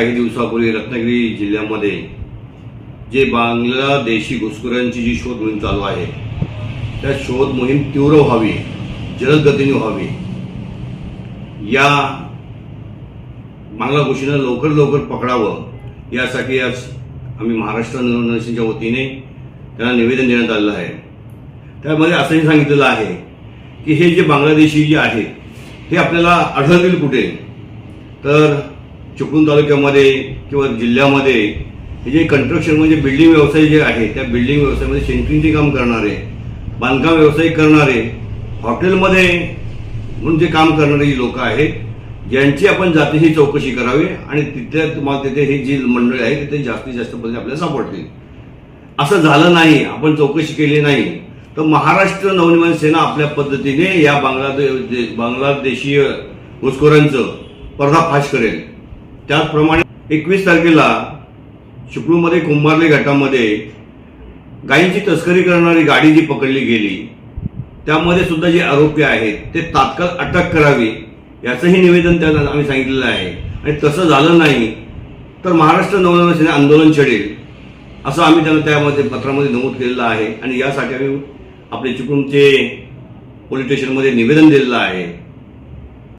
काही दिवसापूर्वी रत्नागिरी जिल्ह्यामध्ये जे बांगलादेशी घुसखोरांची जी शोध मोहीम चालू आहे त्या शोध मोहीम तीव्र व्हावी जलद गतीने व्हावी या बांगला घोषीनं लवकर लवकर पकडावं यासाठी आज आम्ही महाराष्ट्र नवनर्सींच्या वतीने त्यांना निवेदन देण्यात आलेलं आहे. त्यामध्ये असंही सांगितलेलं आहे की हे जे बांगलादेशी जे आहेत हे आपल्याला आढळतील कुठे? तर चिपळूण तालुक्यामध्ये किंवा जिल्ह्यामध्ये हे जे कन्स्ट्रक्शन म्हणजे बिल्डिंग व्यवसाय जे आहे त्या बिल्डिंग व्यवसायामध्ये सेंट्रिंगचे काम करणारे बांधकाम व्यवसाय करणारे हॉटेलमध्ये म्हणून जे काम करणारे जी लोक आहेत ज्यांची आपण जातीची चौकशी करावी आणि तिथल्या तुम्हाला तिथे ही जी मंडळी आहे तिथे जास्तीत जास्त पद्धती आपल्याला सापडतील. असं झालं नाही आपण चौकशी केली नाही तर महाराष्ट्र नवनिर्माण सेना आपल्या पद्धतीने या बांगलादेश बांगलादेशीय घुसखोरांचं पर्दाफाश करेल. त्याचप्रमाणे एकवीस तारखेला चिपळूमध्ये कुंभारले घाटामध्ये गायींची तस्करी करणारी गाडी जी पकडली गेली त्यामध्ये सुद्धा जे आरोपी आहेत ते तात्काळ अटक करावी याचंही निवेदन त्यांना आम्ही सांगितलेलं आहे. आणि तसं झालं नाही तर महाराष्ट्र नवनिर्माण सेना आंदोलन छेडेल असं आम्ही त्यांना त्यामध्ये पत्रामध्ये नमूद केलेलं आहे. आणि यासाठी आम्ही आपले चिपळूणचे पोलीस स्टेशनमध्ये निवेदन दिलेलं आहे.